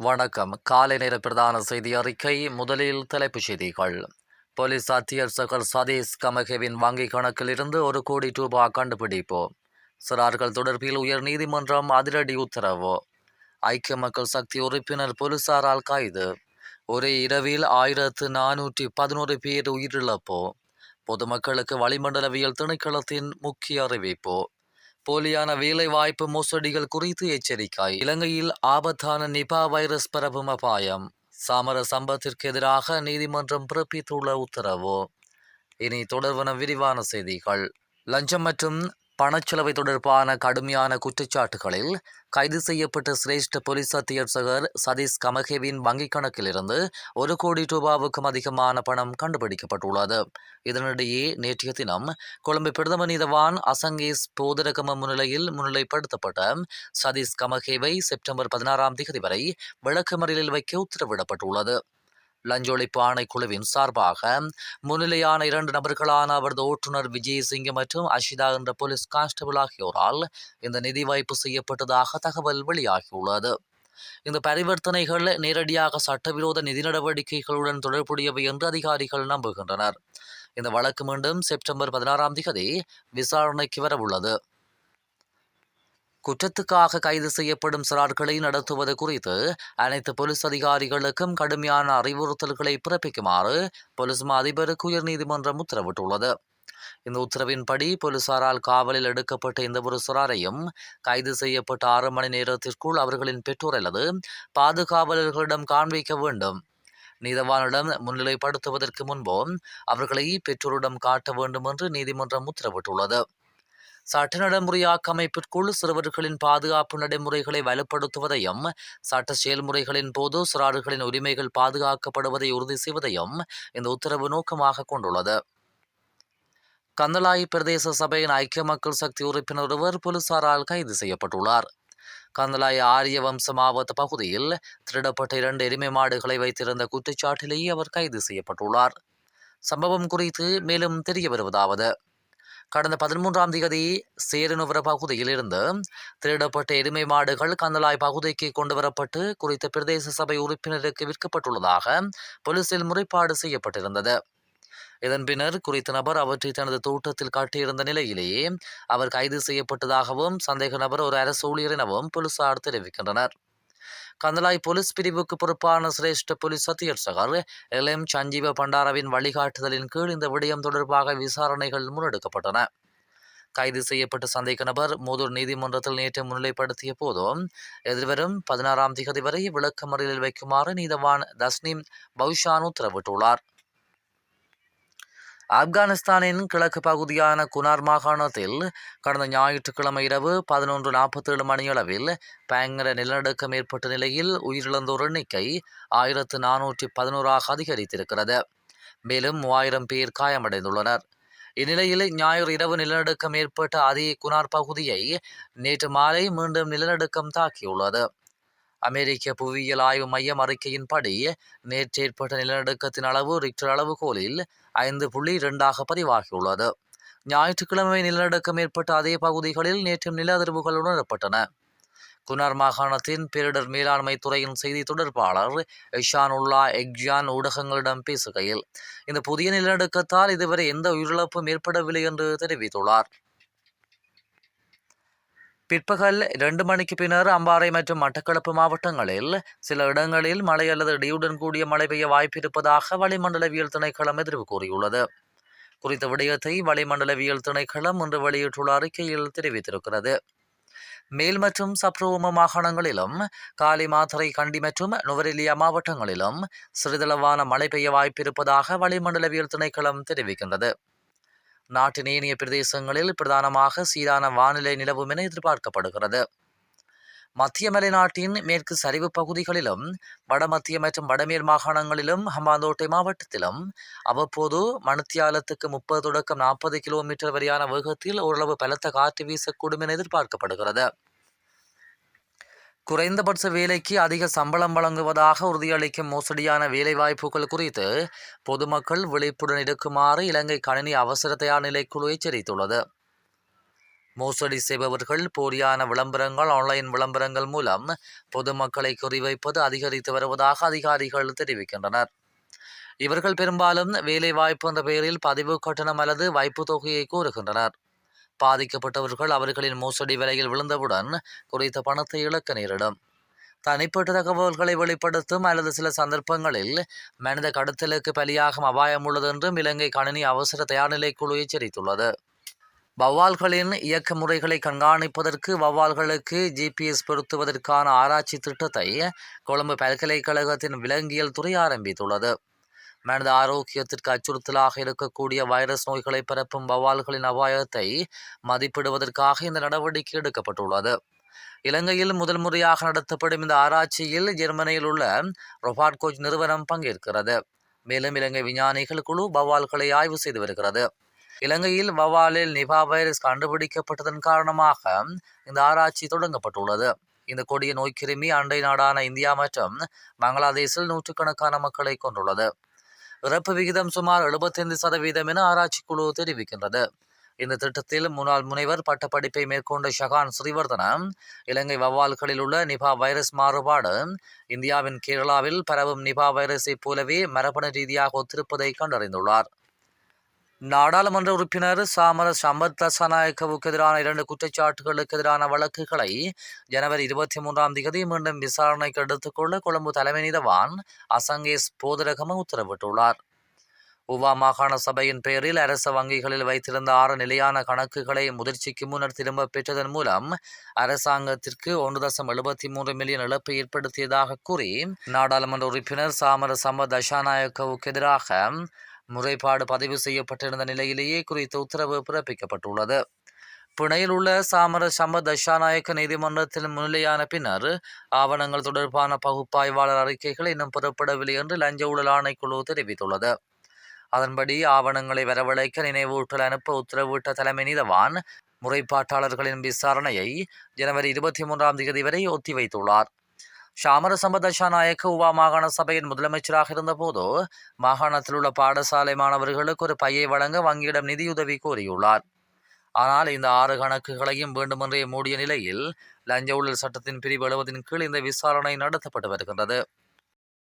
வணக்கம். காலை நேர பிரதான செய்தி அறிக்கை முதலில் தலைப்புச் செய்திகள். போலீஸ் அத்தியட்சகர் சதீஷ் கமகேவின் வங்கிக் கணக்கில் இருந்து ஒரு கோடி ரூபாய் கண்டுபிடிப்பு. சிறார்கள் தொடர்பில் உயர் நீதிமன்றம் அதிரடி உத்தரவு. ஐக்கிய மக்கள் சக்தி உறுப்பினர் போலீசாரால் கைது ஒரே இரவில் ஆயிரத்து நானூற்றி பதினோரு பேர் உயிரிழப்பு. பொதுமக்களுக்கு வளிமண்டலவியல் திணைக்களத்தின் முக்கிய அறிவிப்பு. போலியான வேலைவாய்ப்பு மோசடிகள் குறித்து எச்சரிக்கை இலங்கையில் ஆபத்தான நிபா வைரஸ் பரவும் அபாயம். சாமர சம்பத்திற்கு எதிராக நீதிமன்றம் பிறப்பித்துள்ள உத்தரவு. இனி தொடர்வன விரிவான செய்திகள். லஞ்சம் மற்றும் பணச்செலவை தொடர்பான கடுமையான குற்றச்சாட்டுகளில் கைது செய்யப்பட்ட சிரேஷ்ட போலீஸ் அத்தியட்சகர் சதீஷ் கமகேவின் வங்கிக் கணக்கிலிருந்து ஒரு கோடி ரூபாவுக்கும் அதிகமான பணம் கண்டுபிடிக்கப்பட்டுள்ளது. இதனிடையே நேற்றைய தினம் கொழும்பு பிரதம நீதவான் அசங்கேஸ் போதரகம முன்னிலையில் முன்னிலைப்படுத்தப்பட்ட சதீஷ் கமகேவை செப்டம்பர் பதினாறாம் தேதி வரை விளக்கமறியலில் வைக்க உத்தரவிடப்பட்டுள்ளது. லஞ்ச ஒழிப்பு ஆணைக்குழுவின் சார்பாக முன்னிலையான இரண்டு நபர்களான அவரது ஓட்டுநர் விஜயசிங்க மற்றும் அஷிதா என்ற போலீஸ் கான்ஸ்டபிள் ஆகியோரால் இந்த நிதி வாய்ப்பு செய்யப்பட்டதாக தகவல் வெளியாகியுள்ளது. இந்த பரிவர்த்தனைகள் நேரடியாக சட்டவிரோத நிதி நடவடிக்கைகளுடன் தொடர்புடையவை என்று அதிகாரிகள் நம்புகின்றனர். இந்த வழக்கு மீண்டும் செப்டம்பர் பதினாறாம் தேதி விசாரணைக்கு வரவுள்ளது. குற்றத்துக்காக கைது செய்யப்படும் சிறார்களை நடத்துவது குறித்து அனைத்து போலீஸ் அதிகாரிகளுக்கும் கடுமையான அறிவுறுத்தல்களை பிறப்பிக்குமாறு போலீஸ் மா அதிபருக்கு உயர்நீதிமன்றம் உத்தரவிட்டுள்ளது. இந்த உத்தரவின்படி போலீசாரால் காவலில் எடுக்கப்பட்ட எந்த ஒரு சிறாரையும் கைது செய்யப்பட்ட ஆறு மணி நேரத்திற்குள் அவர்களின் பெற்றோர் அல்லது பாதுகாவலர்களிடம் காண்பிக்க வேண்டும். நீதவானிடம் முன்னிலைப்படுத்துவதற்கு முன்போ அவர்களை பெற்றோரிடம் காட்ட வேண்டும் என்று நீதிமன்றம் உத்தரவிட்டுள்ளது. சட்ட நடைமுறையாக்க அமைப்பிற்குள் சிறுவர்களின் பாதுகாப்பு நடைமுறைகளை வலுப்படுத்துவதையும் சட்ட செயல்முறைகளின் போது சிறார்களின் உரிமைகள் பாதுகாக்கப்படுவதை உறுதி செய்வதையும் இந்த உத்தரவு நோக்கமாக கொண்டுள்ளது. கந்தளாய் பிரதேச சபையின் ஐக்கிய மக்கள் சக்தி உறுப்பினர் ஒருவர் போலீசாரால் கைது செய்யப்பட்டுள்ளார். கந்தளாய் ஆரிய வம்ச மாவட்ட பகுதியில் திருடப்பட்ட இரண்டு எருமை மாடுகளை வைத்திருந்த குற்றச்சாட்டிலேயே அவர் கைது செய்யப்பட்டுள்ளார். சம்பவம் குறித்து மேலும் தெரிய வருவதாவது. கடந்த பதிமூன்றாம் தேதி சேரனுவர பகுதியிலிருந்து திருடப்பட்ட எருமை மாடுகள் கந்தலாய் பகுதிக்கு கொண்டு வரப்பட்டு குறித்த பிரதேச சபை உறுப்பினருக்கு விற்கப்பட்டுள்ளதாக போலீசில் முறைப்பாடு செய்யப்பட்டிருந்தது. இதன் பின்னர் குறித்த நபர் அவற்றை தனது தோட்டத்தில் காட்டியிருந்த நிலையிலேயே அவர் கைது செய்யப்பட்டதாகவும் சந்தேக நபர் ஒரு அரசு ஊழியர் எனவும் போலீசார் தெரிவிக்கின்றனர். கந்தலாய் போலீஸ் பிரிவுக்கு பொறுப்பான சிரேஷ்ட போலீஸ் அத்தியட்சகர் எல் எம் சஞ்சீவ பண்டாரவின் வழிகாட்டுதலின் கீழ் இந்த விடயம் தொடர்பாக விசாரணைகள் முன்னெடுக்கப்பட்டன. கைது செய்யப்பட்ட சந்தேக நபர் மூதூர் நீதிமன்றத்தில் நேற்று முன்னிலைப்படுத்திய போதும் எதிர்வரும் பதினாறாம் திகதி வரை விளக்கமறியலில் வைக்குமாறு நீதவான் தஸ்னிம் பௌஷான் உத்தரவிட்டுள்ளார். ஆப்கானிஸ்தானின் கிழக்கு பகுதியான குனார் மாகாணத்தில் கடந்த ஞாயிற்றுக்கிழமை இரவு பதினொன்று நாற்பத்தேழு மணியளவில் பயங்கர நிலநடுக்கம் ஏற்பட்ட நிலையில் உயிரிழந்தோர் எண்ணிக்கை ஆயிரத்து நானூற்றி பதினோராக அதிகரித்திருக்கிறது. மேலும் மூவாயிரம் பேர் காயமடைந்துள்ளனர். இந்நிலையில் ஞாயிறு இரவு நிலநடுக்கம் ஏற்பட்ட அதே குனார் பகுதியை நேற்று மாலை மீண்டும் நிலநடுக்கம் தாக்கியுள்ளது. அமெரிக்க புவியியல் ஆய்வு மையம் அறிக்கையின்படி நேற்று ஏற்பட்ட நிலநடுக்கத்தின் அளவு ரிக்டர் அளவுகோலில் ஐந்து புள்ளி இரண்டாக பதிவாகியுள்ளது. ஞாயிற்றுக்கிழமை நிலநடுக்கம் ஏற்பட்ட அதே பகுதிகளில் நேற்று நில அதிர்வுகள் உணரப்பட்டன. குனார் மாகாணத்தின் பேரிடர் மேலாண்மை துறையின் செய்தி தொடர்பாளர் இஷானுல்லா எக்ஜான் ஊடகங்களிடம் பேசுகையில் இந்த புதிய நிலநடுக்கத்தால் இதுவரை எந்த உயிரிழப்பும் ஏற்படவில்லை என்று தெரிவித்துள்ளார். பிற்பகல் இரண்டு மணிக்கு பின்னர் அம்பாறை மற்றும் மட்டக்களப்பு மாவட்டங்களில் சில இடங்களில் மழை அல்லது இடியுடன் கூடிய மழை பெய்ய வாய்ப்பிருப்பதாக வளிமண்டலவியல் திணைக்களம் எதிர்வு கூறியுள்ளது குறித்த விடயத்தை வளிமண்டலவியல் திணைக்களம் இன்று வெளியிட்டுள்ள அறிக்கையில் தெரிவித்திருக்கிறது மேல் மற்றும் சப்ரூம மாகாணங்களிலும் காலி மாத்தறை கண்டி மற்றும் நுவரெலியா மாவட்டங்களிலும் சிறிதளவான மழை பெய்ய வாய்ப்பிருப்பதாக வளிமண்டலவியல் திணைக்களம் தெரிவிக்கின்றது நாட்டின் ஏனைய பிரதேசங்களில் பிரதானமாக சீரான வானிலை நிலவும் என எதிர்பார்க்கப்படுகிறது. மத்திய மலைநாட்டின் மேற்கு சரிவு பகுதிகளிலும் வடமத்திய மற்றும் வடமேல் மாகாணங்களிலும் ஹம்பாந்தோட்டை மாவட்டத்திலும் அவ்வப்போது மணித்தியாலத்துக்கு முப்பது தொடக்கம் நாற்பது கிலோமீட்டர் வரையான வேகத்தில் ஓரளவு பலத்த காற்று வீசக்கூடும் என எதிர்பார்க்கப்படுகிறது. குறைந்தபட்ச வேலைக்கு அதிக சம்பளம் வழங்குவதாக உறுதியளிக்கும் மோசடியான வேலைவாய்ப்புகள் குறித்து பொதுமக்கள் விழிப்புடன் இருக்குமாறு இலங்கை கணினி அவசர தயார் நிலைக்குழு எச்சரித்துள்ளது. மோசடி செய்பவர்கள் போலியான விளம்பரங்கள் ஆன்லைன் விளம்பரங்கள் மூலம் பொதுமக்களை குறிவைப்பது அதிகரித்து வருவதாக அதிகாரிகள் தெரிவிக்கின்றனர். இவர்கள் பெரும்பாலும் வேலைவாய்ப்பு என்ற பெயரில் பதிவு கட்டணம் அல்லது வைப்பு தொகையை கோருகின்றனர். பாதிக்கப்பட்டவர்கள் அவர்களின் மோசடி விலையில் விழுந்தவுடன் குறித்த பணத்தை இழக்க நேரிடும். தனிப்பட்ட தகவல்களை வெளிப்படுத்தும் அல்லது சில சந்தர்ப்பங்களில் மனித கடத்தலுக்கு பலியாகும் அபாயம் உள்ளது என்றும் இலங்கை கணினி அவசர தயார்நிலை குழு எச்சரித்துள்ளது. வௌவால்களின் இயக்க முறைகளை கண்காணிப்பதற்கு வௌவால்களுக்கு ஜிபிஎஸ் பொருத்துவதற்கான ஆராய்ச்சி திட்டத்தை கொழும்பு பல்கலைக்கழகத்தின் விலங்கியல் துறை ஆரம்பித்துள்ளது. மனித ஆரோக்கியத்திற்கு அச்சுறுத்தலாக இருக்கக்கூடிய வைரஸ் நோய்களை பரப்பும் பவால்களின் அபாயத்தை மதிப்பிடுவதற்காக இந்த நடவடிக்கை எடுக்கப்பட்டுள்ளது. இலங்கையில் முதல் முறையாக நடத்தப்படும் இந்த ஆராய்ச்சியில் ஜெர்மனியில் உள்ள ரொபாட்கோச் நிறுவனம் பங்கேற்கிறது. மேலும் இலங்கை விஞ்ஞானிகள் குழு வௌவால்களை ஆய்வு செய்து வருகிறது. இலங்கையில் வவாலில் நிபா வைரஸ் கண்டுபிடிக்கப்பட்டதன் காரணமாக இந்த ஆராய்ச்சி தொடங்கப்பட்டுள்ளது. இந்த கொடிய நோய்க்கிருமி அண்டை நாடான இந்தியா மற்றும் பங்களாதேஷில் நூற்றுக்கணக்கான மக்களை கொண்டுள்ளது. இறப்பு விகிதம் சுமார் எழுபத்தைந்து சதவீதம் என ஆராய்ச்சி குழு தெரிவிக்கின்றது. இந்த திட்டத்தில் முன்னாள் முனைவர் பட்டப்படிப்பை மேற்கொண்ட ஷகான் ஸ்ரீவர்தனம் இலங்கை வவ்வால்களில் உள்ள நிபா வைரஸ் மாறுபாடு இந்தியாவின் கேரளாவில் பரவும் நிபா வைரஸை போலவே மரபணு ரீதியாக ஒத்திருப்பதை கண்டறிந்துள்ளார். நாடாளுமன்ற உறுப்பினர் சாமர சம்பத் எதிரான இரண்டு குற்றச்சாட்டுகளுக்கு எதிரான வழக்குகளை ஜனவரி இருபத்தி மூன்றாம் தேதி மீண்டும் விசாரணைக்கு எடுத்துக்கொள்ள கொழும்பு தலைமை நீதவான் அசங்கேஸ் போதரகம உத்தரவிட்டுள்ளார். உவா மாகாண சபையின் பெயரில் அரச வங்கிகளில் வைத்திருந்த ஆறு நிலையான கணக்குகளை முதிர்ச்சிக்கு முன்னர் திரும்ப பெற்றதன் மூலம் அரசாங்கத்திற்கு ஒன்று தசம் எழுபத்தி மூன்று மில்லியன் இழப்பு ஏற்படுத்தியதாக கூறி நாடாளுமன்ற உறுப்பினர் சாமர சம்பத் தசாநாயக்கவுக்கு எதிராக முறைப்பாடு பதிவு செய்யப்பட்டிருந்த நிலையிலேயே குறித்த உத்தரவு பிறப்பிக்கப்பட்டுள்ளது. பிணையில் உள்ள சாமர சம தஷாநாயக்க நீதிமன்றத்தில் முன்னிலையான பின்னர் ஆவணங்கள் தொடர்பான பகுப்பாய்வாளர் அறிக்கைகள் இன்னும் பெறப்படவில்லை என்று லஞ்ச ஊழல் ஆணைக்குழு தெரிவித்துள்ளது. அதன்படி ஆவணங்களை வரவழைக்க நினைவூட்டல் அனுப்ப உத்தரவிட்ட தலைமை நீதவான் முறைப்பாட்டாளர்களின் விசாரணையை ஜனவரி இருபத்தி மூன்றாம் தேதி வரை ஒத்திவைத்துள்ளார். ஷாமர சம்பதஷா உவா மாகாண சபையின் முதலமைச்சராக இருந்தபோது மாகாணத்தில் உள்ள பாடசாலை மாணவர்களுக்கு ஒரு பையை வழங்க வங்கியிடம் நிதியுதவி கோரியுள்ளார். ஆனால் இந்த ஆறு கணக்குகளையும் வேண்டுமென்றே மூடிய நிலையில் லஞ்ச ஊழல் சட்டத்தின் பிரிவு எழுவதின் கீழ் இந்த விசாரணை நடத்தப்பட்டு வருகின்றது.